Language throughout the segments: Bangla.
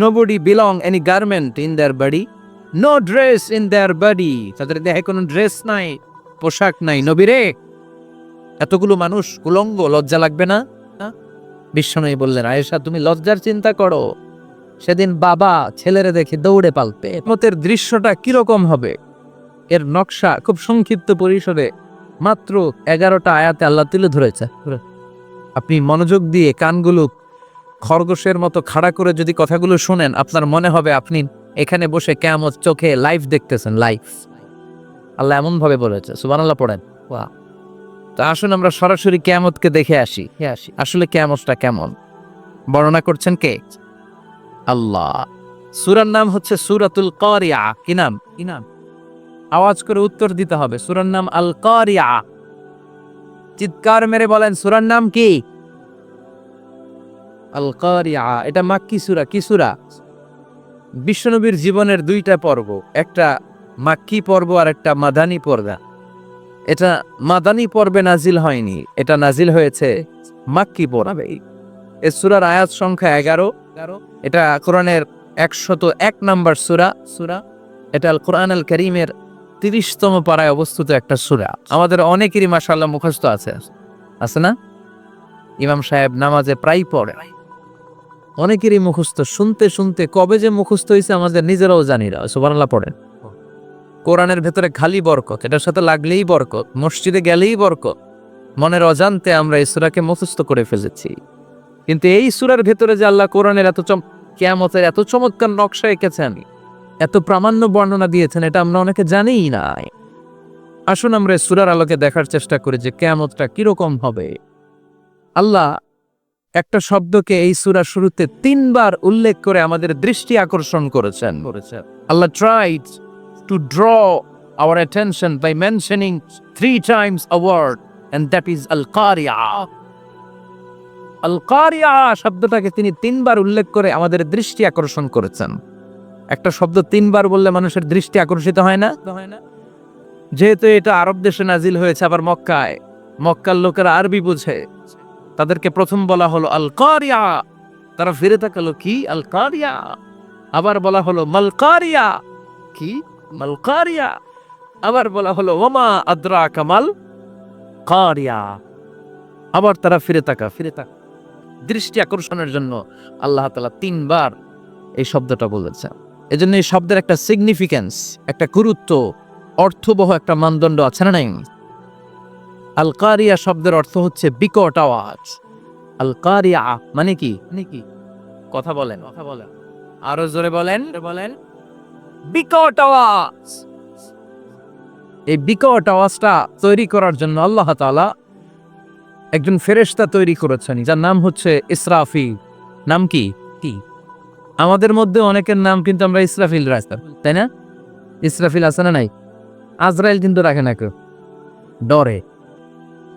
nobody belong any garment in their body no dress in their body তাদের দেহে কোনো ড্রেস নাই, পোশাক নাই। নবীরে এতগুলো মানুষ কুলঙ্গ, লজ্জা লাগবে না? বিশ্বনয়ী বললেন, আয়েশা, তুমি লজ্জার চিন্তা করো। সেদিন বাবা ছেলেরে দেখে দৌড়ে পালবে। মতের দৃশ্যটা কীরকম হবে? এর নকশা খুব সংক্ষিপ্ত পরিসরে মাত্র এগারোটা আয়াতে আল্লাহ তুলে ধরেছে। আপনি মনোযোগ দিয়ে কানগুলো খরগোশের মতো খাড়া করে যদি কথাগুলো শোনেন, আপনার মনে হবে আপনি এখানে বসে কেমন চোখে লাইফ দেখতেছেন লাইফ আল্লাহ এমন ভাবে বলেছে সুবান আল্লাহ পড়েন। ওয়া তা আসুন আমরা সরাসরি কেয়ামতকে দেখে আসি। আসি। আসলে কেয়ামতটা কেমন? বর্ণনা করছেন কে? আল্লাহ। সুরার নাম হচ্ছে সুরাতুল কারিয়া। কি নাম? কি নাম? আওয়াজ করে উত্তর দিতে হবে। সুরার নাম আল কারিয়া। চিৎকার মেরে বলেন, সুরার নাম কি? আল কারিয়া এটা মাক্কি সুরা, কি সুরা? বিশ্বনবীর জীবনের দুইটা পর্ব, একটা মাক্কি পর্ব আর একটা মাদানী পর্দা। এটা মাদানী পর্বে নাজিল হয়নি, এটা নাজিল হয়েছে মাক্কি পর্বে। এ সুরার আয়াত সংখ্যা এগারো, এটা কোরআনের একশত এক নাম্বার সুরা সুরা, এটা আল কোরআন আল করিমের তিরিশতম পাড়ায় অবস্থিত একটা সুরা। আমাদের অনেকেরই মাসাল্লাহ মুখস্থ আছে আছে না? ইমাম সাহেব নামাজে প্রায় পড়ে। অনেকেরই মুখস্থ, শুনতে শুনতে কবে যে মুখস্থ হয়েছে আমাদের নিজেরাও জানি না সুবানাল্লাহ পড়েন। কোরআনের ভেতরে খালি বরকত, এটার সাথে লাগলেই বরকত, মসজিদে গেলেই বরকত, মনের অজান্তে আমরা এই সুরাকে মুখস্থ করে ফেলেছি। কিন্তু এই সুরার ভেতরে যে আল্লাহ কোরআনের এত চম, কেয়ামতের এত চমৎকার নকশা এঁকেছেন, এত প্রামাণ্য বর্ণনা দিয়েছেন, এটা আমরা অনেকে জানিই না আসুন আমরা সুরার আলোকে দেখার চেষ্টা করি যে কেয়ামতটা কীরকম হবে। আল্লাহ একটা শব্দকে এই সুরা শুরুতে তিনবার উল্লেখ করে আমাদের দৃষ্টি আকর্ষণ করেছেন। Allah tried to draw our attention by mentioning three times a word and that is আল কারিয়া আল কারিয়া শব্দটাকে তিনি তিনবার উল্লেখ করে আমাদের দৃষ্টি আকর্ষণ করেছেন। একটা শব্দ তিনবার বললে মানুষের দৃষ্টি আকর্ষিত হয় না হয় না? যেহেতু এটা আরব দেশে নাজিল হয়েছে আবার মক্কায়। মক্কার লোকেরা আরবি বুঝে। তাদেরকে প্রথম বলা হলো আল কারিয়া তারা ফিরে তাকালো, কি? আল কারিয়া আবার বলা হলো, মালকারিয়া? কি? মালকারিয়া? আবার বলা হলো, ওমা আদ্রা কামাল কারিয়া? আবার তারা ফিরে তাকা ফিরে তাকা, দৃষ্টি আকর্ষণের জন্য আল্লাহ তালা তিনবার এই শব্দটা বলেছে এজন্য এই শব্দের একটা সিগনিফিক্যান্স একটা গুরুত্ব, অর্থবহ একটা মানদণ্ড আছে না নাই? আল কারিয়া শব্দের অর্থ হচ্ছে বিকট আওয়াজ। আল কারিয়া মানে কি? মানে কি? কথা বলেন। কথা বলেন। আরও জোরে বলেন। বলেন। বিকট আওয়াজ। এই বিকট আওয়াজটা তৈরি করার জন্য আল্লাহ তাআলা একজন ফেরেশতা তৈরি করেছেন যার নাম হচ্ছে ইসরাফি নাম কি? কি? আমাদের মধ্যে অনেকের নাম কিন্তু আমরা ইসরাফিল রাখতাম তাই না? ইসরাফিল আছে না নাই? আজরাইল কিন্তু রাখে না কেউ। ডরে।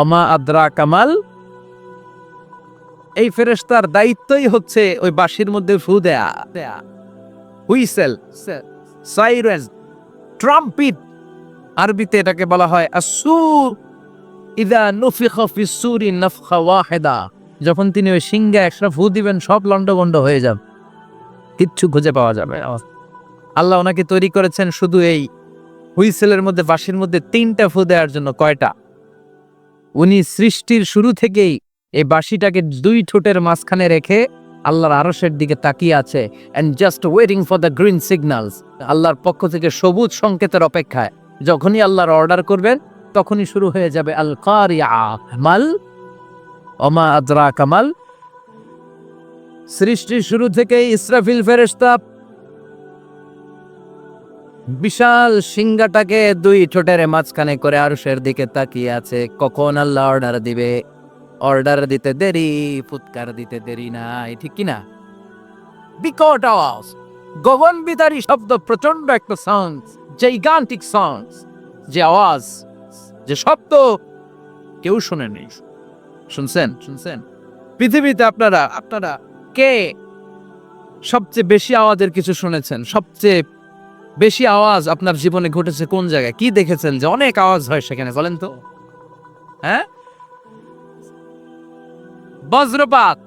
অমা আদ্রা কামাল এই ফেরেশতার দায়িত্বই হচ্ছে ওই বাঁশির মধ্যে ফু দেয়া। Whistle siren trumpet. আরবিতে এটাকে বলা হয় আসুর ইদা নুফিখা ফি সুরি নাফখা ওয়াহিদা। যখন তিনি ওই সিংহে একটা ফু দিবেন, সব লন্ডভন্ড হয়ে যাবে। কিচ্ছু খুঁজে পাওয়া যাবে। আল্লাহ ওনাকে তৈরি করেছেন শুধু এই হুইসেলের মধ্যে, বাঁশির মধ্যে তিনটা ফু দেওয়ার জন্য কয়টা? উনি সৃষ্টির শুরু থেকেই এই বাঁশিটাকে দুই ঠোঁটের মাঝখানে রেখে আল্লাহর আরসের দিকে তাকিয়ে আছে and just waiting for the green signals আল্লাহর পক্ষ থেকে সবুজ সংকেতের অপেক্ষায়। যখনই আল্লাহর অর্ডার করবেন, তখনই শুরু হয়ে যাবে আল কারিয়া মাল, ওমা আদরা কামাল সৃষ্টির শুরু থেকেই ইসরাফিল ফেরেশতা বিশাল সিংহাটাকে দুই ঠোঁটের মাঝখানে করে আরশের দিকে তাকিয়ে আছে। কখন আল্লাহ অর্ডার দিবে? অর্ডার দিতে দেরি, ফুৎকার দিতে দেরি নাই, ঠিক কি না বিকট আওয়াজ গগন বিদারী শব্দ প্রচণ্ড একটা সাউন্ড জাইগান্টিক সাউন্ড যে আওয়াজ, যে শব্দ কেউ শুনেনি শুনছেন? শুনছেন? পৃথিবীতে আপনারা আপনারা কে সবচেয়ে বেশি আওয়াজের কিছু শুনেছেন? সবচেয়ে বেশি আওয়াজ আপনার জীবনে ঘটেছে কোন জায়গায়? কি দেখেছেন যে অনেক আওয়াজ হয় সেখানে? বলেন তো। হ্যাঁ? বজ্রপাত।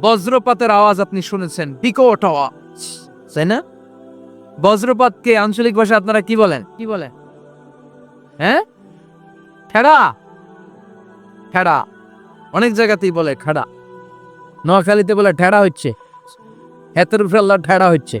বজ্রপাতের আওয়াজ আপনি শুনেছেন। বিকট আওয়াজ, তাই না? বজ্রপাতকে আঞ্চলিক ভাষা আপনারা কি বলেন? কি বলেন? হ্যাঁ? ঠেড়া ঠেড়া অনেক জায়গাতেই বলে ঠেড়া নোয়াখালীতে বলে ঠেড়া হচ্ছে। হেতের উপরে ঠেড়া হচ্ছে।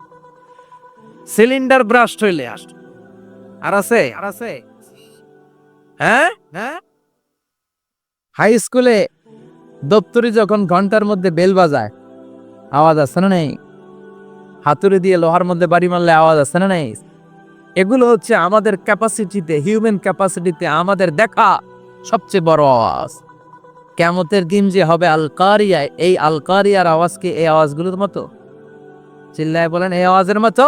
সিলিন্ডার ব্রাস্ট হইলে আস আর আছে? আর আছে। হ্যাঁ? হ্যাঁ হাই স্কুলে দপ্তরি যখন ঘণ্টার মধ্যে বেল বাজায় আওয়াজ আছে না নেই? হাতুড়ি দিয়ে লোহার মধ্যে বাড়ি মারলে আওয়াজ আছে না নেই? এগুলো হচ্ছে আমাদের ক্যাপাসিটিতে হিউম্যান ক্যাপাসিটিতে আমাদের দেখা সবচেয়ে বড় আওয়াজ। কেমতের দিন যে হবে আলকারিয়ায় এই আলকারিয়ার আওয়াজ কি এই আওয়াজগুলোর মতো? চিল্লায় বলেন এই আওয়াজের মতো?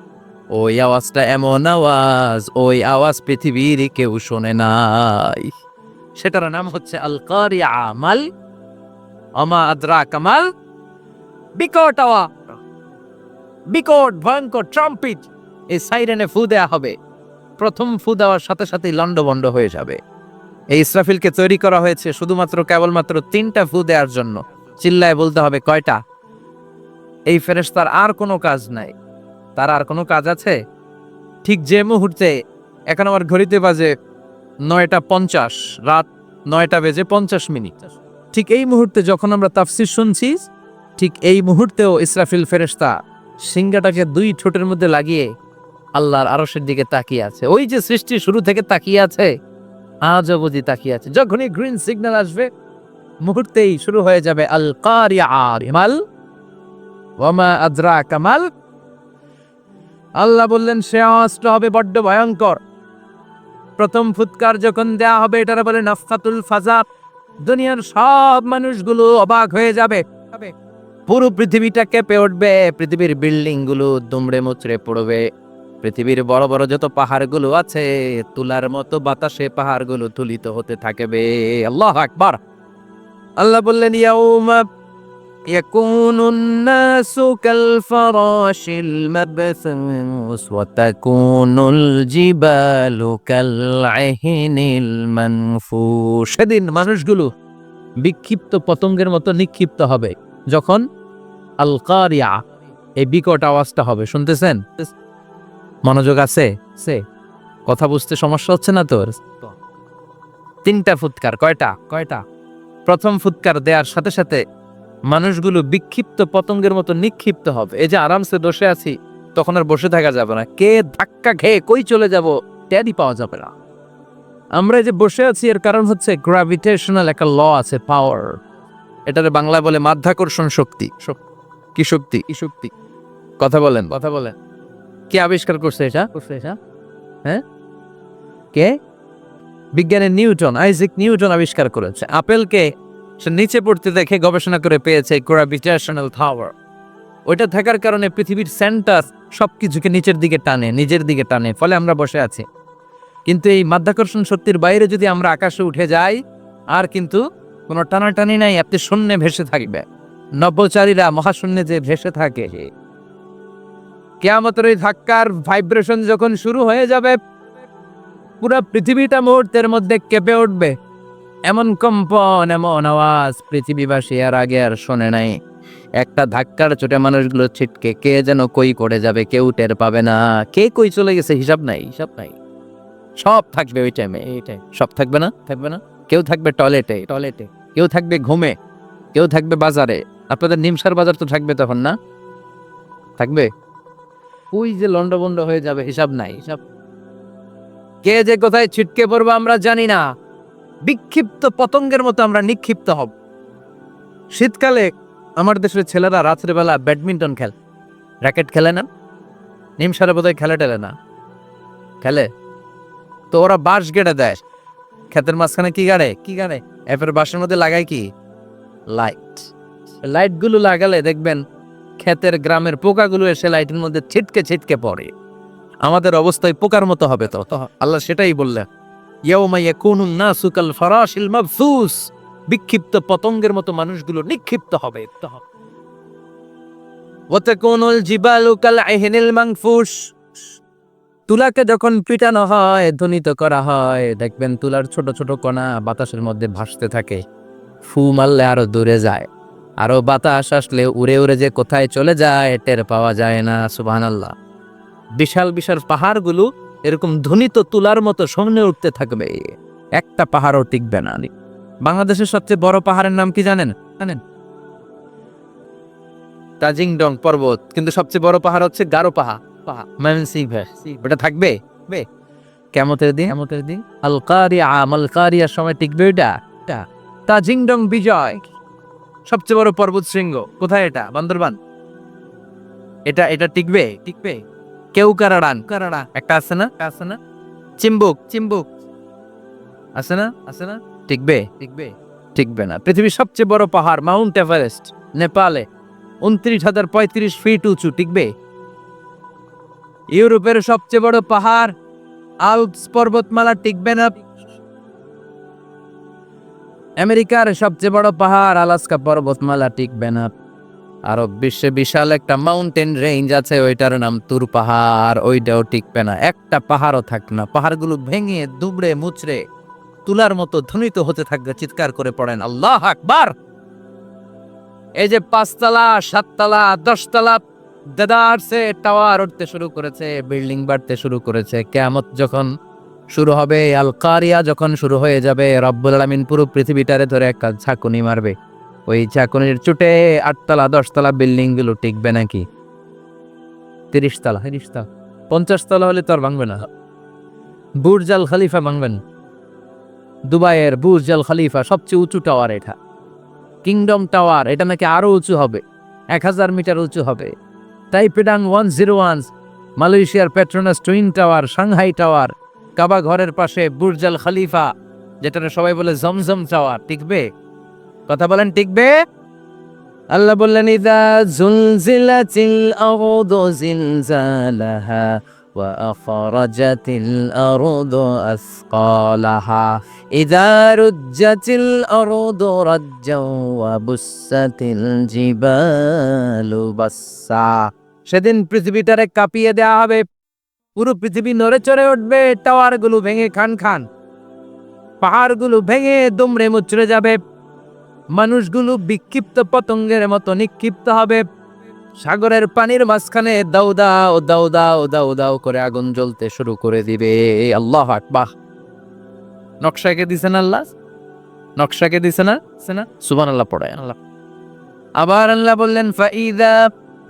ওই আওয়াজটা এমন আওয়াজ, ওই আওয়াজ পৃথিবীর কেউ শোনে নাই। সেটার নাম হচ্ছে আল কারিয়া মাল অমা আদ্রা কামাল, বিকট আওয়া, বিকট ভয়ঙ্কর ট্রাম্পিট, এই সাইরেনে ফু দেয়া হবে। প্রথম ফু দেওয়ার সাথে সাথেই লন্ডভন্ড হয়ে যাবে। এই ইসরাফিলকে তৈরি করা হয়েছে শুধুমাত্র কেবলমাত্র তিনটা ফু দেওয়ার জন্য। চিল্লায় বলতে হবে কয়টা? এই ফেরেস্তার আর কোনো কাজ নাই। তার আর কোনো কাজ আছে? ঠিক যে মুহূর্তে, এখন আমার ঘড়িতে বাজে নয়টা পঞ্চাশ, রাত নয়টা বেজে পঞ্চাশ মিনিট। ঠিক এই মুহূর্তে যখন আমরা তাফসির শুনছি, ঠিক এই মুহূর্তেও ইসরাফিল ফেরেশতা সিংহাটাকে দুই ঠোঁটের মধ্যে লাগিয়ে আল্লাহর আরশের দিকে তাকিয়ে আছে। ওই যে সৃষ্টি শুরু থেকে তাকিয়ে আছে আজ বুঝি তাকিয়ে আছে। যখনই গ্রিন সিগন্যাল আসবে, মুহূর্তেই শুরু হয়ে যাবে আল কারিয়া হিমাল ওয়ামা আদ্রা কামাল আল্লাহ বললেন, সে আওয়াজটা হবে বড্ড ভয়ঙ্কর। প্রথম ফুৎকার যখন দেয়া হবে, এটার বলে নাফকাতুল ফাজা দুনিয়ার সব মানুষগুলো অবাক হয়ে যাবে। পুরো পৃথিবীটা কেঁপে উঠবে, পৃথিবীর বিল্ডিংগুলো দুমড়ে মুচড়ে পড়বে। পৃথিবীর বড় বড় যত পাহাড়গুলো আছে, তুলার মতো বাতাসে পাহাড়গুলো তুলিত হতে থাকবে। আল্লাহ আকবার। আল্লাহ বললেন, ইয়াউমা يكون الناس كالفراش المبثوث وتكون الجبال كالعهن المنفوش সেদিন মানুষগুলো বিক্ষিপ্ত পতঙ্গের মতো নিক্ষিপ্ত হবে যখন আল কারিয়া এই বিকট আওয়াজটা হবে শুনতেছেন মনোযোগ আছে সে কথা বুঝতে সমস্যা হচ্ছে না তোর তিনটা ফুৎকার কয়টা কয়টা প্রথম ফুৎকার দেওয়ার সাথে সাথে মানুষগুলো বিক্ষিপ্ত পতঙ্গের মতো নিক্ষিপ্ত হবে। এই যে আরামসে বসে আছি, তখন আর বসে থাকা যাবে না। কে ধাক্কা খেয়ে কই চলে যাব ট্যাডি পাওয়া যাবে না। আমরা যে বসে আছি, এর কারণ হচ্ছে গ্রাভিটেশনাল একটা ল আছে পাওয়ার এটারে বাংলায় বলে মাধ্যাকর্ষণ শক্তি। কি শক্তি? কি শক্তি? কথা বলেন। কথা বলেন। কে আবিষ্কার করছে এটা? করছে এটা? হ্যাঁ? কে? বিজ্ঞানের নিউটন, আইজিক নিউটন আবিষ্কার করেছে। আপেলকে সে নিচে পড়তে দেখে গবেষণা করে পেয়েছে গ্রাভিটেশনাল পাওয়ার ওইটা থাকার কারণে পৃথিবীর সেন্টার সব কিছুকে নিচের দিকে টানে, নিজের দিকে টানে, ফলে আমরা বসে আছি। কিন্তু এই মাধ্যাকর্ষণ শক্তির বাইরে যদি আমরা আকাশে উঠে যাই, আর কিন্তু কোনো টানাটানি নাই, আপনি শূন্যে ভেসে থাকবে। নভোচারীরা মহাশূন্যে যে ভেসে থাকে। কেয়ামতের ওই ধাক্কার ভাইব্রেশন যখন শুরু হয়ে যাবে, পুরো পৃথিবীটা মুহূর্তের মধ্যে কেঁপে উঠবে। এমন কম্পন, এমন আওয়াজ পৃথিবীবাসী আর আগে আর শোনে নাই। একটা ধাক্কার চোটে মানুষগুলো ছিটকে, কে যেন কই করে যাবে, কেউ টের পাবে না। কে কই চলে গেছে, হিসাব নাই হিসাব নাই। সব থাকবে ওই টাইমে এই টাইম সব থাকবে না? থাকবে না? কেউ থাকবে টয়লেটে টয়লেটে। কেউ থাকবে ঘুমে, কেউ থাকবে বাজারে। আপনাদের নিমসার বাজার তো থাকবে তখন, না? থাকবে? ওই যে লন্ডবন্ড হয়ে যাবে, হিসাব নাই, হিসাব। কে যে কোথায় ছিটকে পড়ব আমরা জানি না। বিক্ষিপ্ত পতঙ্গের মতো আমরা নিক্ষিপ্ত হব। শীতকালে আমার দেশের ছেলেরা রাত্রেবেলা ব্যাডমিন্টন খেল। র্যাকেট খেলে না? নিমসারে বোধহয় খেলে টেলে না। খেলে? তো ওরা বাঁশ গেড়ে দেয়। ক্ষেতের মাঝখানে কি গাড়ে? কি গাড়ে? এফের বাঁশের মধ্যে লাগায় কি? লাইট লাইটগুলো লাগালে দেখবেন ক্ষেতের গ্রামের পোকাগুলো এসে লাইটের মধ্যে ছিটকে ছিটকে পড়ে। আমাদের অবস্থায় পোকার মতো হবে তো। তো আল্লাহ সেটাই বললেন। বিক্ষিপ্ত পতঙ্গের মতো মানুষগুলো নিক্ষিপ্ত হবে তুলাকে যখন পিটানো হয়, ধ্বনিত করা হয়, দেখবেন তুলার ছোট ছোট কণা বাতাসের মধ্যে ভাসতে থাকে। ফু মারলে আরও দূরে যায়। আরও বাতাস আসলে উড়ে উড়ে যে কোথায় চলে যায়, টের পাওয়া যায় না, সুবহানাল্লাহ। বিশাল বিশাল পাহাড়গুলো এরকম ধ্বনিত তুলার মতো সামনে উঠতে থাকবে। একটা পাহাড়ও টিকবে না। বাংলাদেশের সবচেয়ে বড় পাহাড়ের নাম কি জানেন? জানেন? তাজিংডং পর্বত। কিন্তু সবচেয়ে বড় পাহাড় হচ্ছে গারো পাহাড় পাহাড় ময়মনসিংহ ওটা থাকবে? বে। কেমতের দিন? কেমতের দিন? আল কারিয়া আমল কারিয়ার সময় টিকবে ওটা এটা তাজিংডং বিজয়। সবচেয়ে বড় পর্বত শৃঙ্গ। কোথায় এটা? বান্দরবান? এটা এটা টিকবে? টিকবে? কেউ কারাড়ান কারাড়া একটা আছে না? আছে না? চিম্বুক চিম্বুক। আছে না? আছে না? টিকবে টিকবে টিকবে না। পৃথিবীর সবচেয়ে বড় পাহাড়, মাউন্ট এভারেস্ট, নেপালে। উনত্রিশ হাজার পঁয়ত্রিশ ফিট উঁচু, টিকবে? ইউরোপের সবচেয়ে বড় পাহাড়, আলপস পর্বতমালা, টিকবে না? আমেরিকার সবচেয়ে বড় পাহাড়, আলাস্কা পর্বতমালা, টিকবে না? আরও বিশ্বে বিশাল একটা মাউন্টেন রেঞ্জ আছে, ওইটার নাম তুর পাহাড়, ওইটাও টিকবে না। একটা পাহাড়ও থাকবে না। পাহাড়গুলো ভেঙে, দুবড়ে, মুচড়ে, তুলার মতো ধ্বনিত হতে থাকবে চিৎকার করে পড়েন, আল্লাহ আকবার! এই যে পাঁচতলা, সাততলা, দশতলা দেদারসে টাওয়ার উঠতে শুরু করেছে, বিল্ডিং বাড়তে শুরু করেছে। কেয়ামত যখন শুরু হবে আল কারিয়া যখন শুরু হয়ে যাবে, রব্বুল আলামিন পুরো পৃথিবীটারে ধরে একটা ঝাঁকুনি মারবে। ওই ঝাঁকুনির চুটে আটতলা, দশতলা বিল্ডিংগুলো টিকবে নাকি? তিরিশ তলা তিরিশ তলা পঞ্চাশ হলে তো আর ভাঙবে না। বুর্জ আল খালিফা ভাঙবেন। দুবাইয়ের বুর্জ আল খালিফা সবচেয়ে উঁচু টাওয়ার এটা। কিংডম টাওয়ার, এটা নাকি আরও উঁচু হবে। এক হাজার মিটার উঁচু হবে। টাইপেডাং ওয়ান জিরো ওয়ান, মালয়েশিয়ার Petronas twin tower, Shanghai tower, Kaaba ঘরের পাশে বুর্জ আল খালিফা যেটা সবাই বলে জমজম টাওয়ার, টিকবে? কথা বলেন, টিকবে? আল্লাহ বললেন, ইদা জুলজিলাতিল আরদু জিলজালাহা ওয়া আখরাজাতিল আরদু আসকালাহা। ইদা রুজ্জাতিল আরদু রাজ্জাও ওয়া বুসাতিল জিবালু বাসসা। সেদিন পৃথিবীটারে কাঁপিয়ে দেয়া হবে। পুরো পৃথিবী নড়ে চড়ে উঠবে, টাওয়ারগুলো ভেঙে খান খান। পাহাড়গুলো ভেঙে দুমড়ে মুচড়ে যাবে। মানুষগুলো বিক্ষিপ্ত পতঙ্গের মতো নিক্ষিপ্ত হবে। সাগরের পানির মাঝখানে দাউদা ও দাউ ও দাউ দাউ করে আগুন জ্বলতে শুরু করে দিবে। আল্লাহ আকবাহ নকশাকে দিছে না আল্লাহ? নকশাকে দিছে না? সুবান আল্লাহ পড়ায় আল্লাহ। আবার আল্লাহ বললেন ফাইদা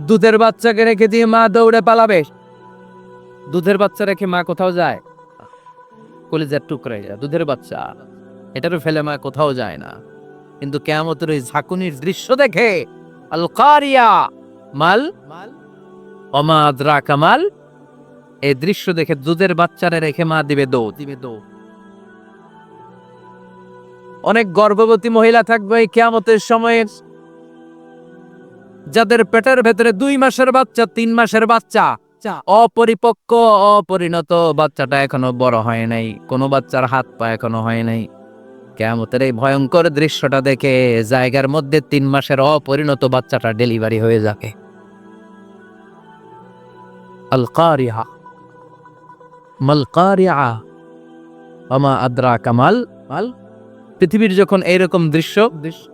দুধের বাচ্চাকে রেখে দিয়ে মা দৌড়ে পালাবে। দুধের বাচ্চা রেখে মা কোথাও যায়? কলেজের টুকরে যায়। দুধের বাচ্চা, এটারও ফেলে মা কোথাও যায় না। কিন্তু কেয়ামতের ওই ঝাঁকুনির দৃশ্য দেখে আল কারিয়া মাল অমাদ্রা কামাল এই দৃশ্য দেখে দুধের বাচ্চারা রেখে মা দিবে দৌ দিবে দৌ অনেক গর্ভবতী মহিলা থাকবে এই কেয়ামতের যাদের পেটের ভেতরে দুই মাসের বাচ্চা তিন মাসের বাচ্চা। অপরিপক্ক অপরিণত বাচ্চাটা এখনও বড় হয় নাই। কোনো বাচ্চার হাত পা এখনও হয় নাই। কেমতের এই ভয়ঙ্কর দৃশ্যটা দেখে জায়গার মধ্যে তিন মাসের অপরিণত বাচ্চাটা ডেলিভারি হয়ে যাবে। আল কারিয়া মাল আমা আদ্রা কামাল। মাল পৃথিবীর যখন এইরকম দৃশ্য দৃশ্য।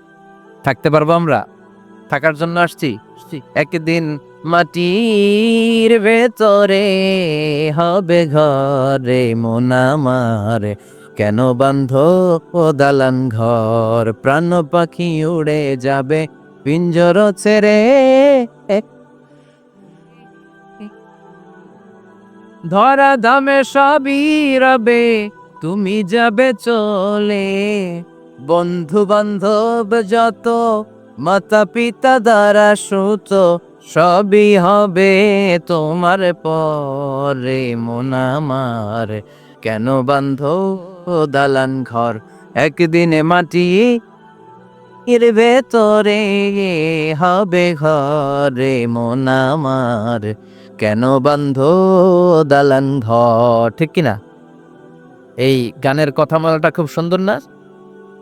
থাকতে পারব আমরা? থাকার জন্য আসছি? একদিন মাটির ভেতরে হবে ঘরে মোনামার কেন বান্ধ ও দালান ঘর? প্রাণ পাখি উড়ে যাবে পিঞ্জর ছেড়ে। ধরা দামে সবই রবে তুমি যাবে চলে। বন্ধু বান্ধব যত মাতা পিতা দ্বারা সুত, সবই হবে তোমার পরে মোনামার কেন বান্ধ দালান ঘর, একদিনে মাটি এর ভেতরে হবে ঘরে মোনামার কেন বান্ধ দালান ঘর, ঠিক কিনা? এই গানের কথা মালাটা খুব সুন্দর না?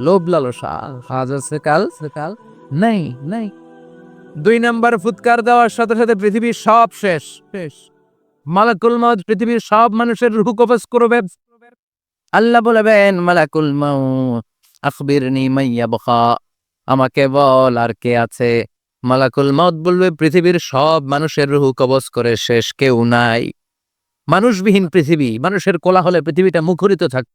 লোভ লালসা। আজ আছে, কাল কাল নাই নাই। দুই নাম্বার ফুৎকার দেওয়ার সাথে সাথে পৃথিবীর সব শেষ। শেষ। মালাকুল মাউত পৃথিবীর সব মানুষের কবজ করবে। আল্লাহ মালাকুল মাউত মাইয়া বখা আমাকে বল আর কে আছে। মালাকুল মাউত বলবে, পৃথিবীর সব মানুষের রুহু কবজ করে শেষ কেউ নাই। মানুষবিহীন পৃথিবী, মানুষের কোলাহলে পৃথিবীটা মুখরিত থাক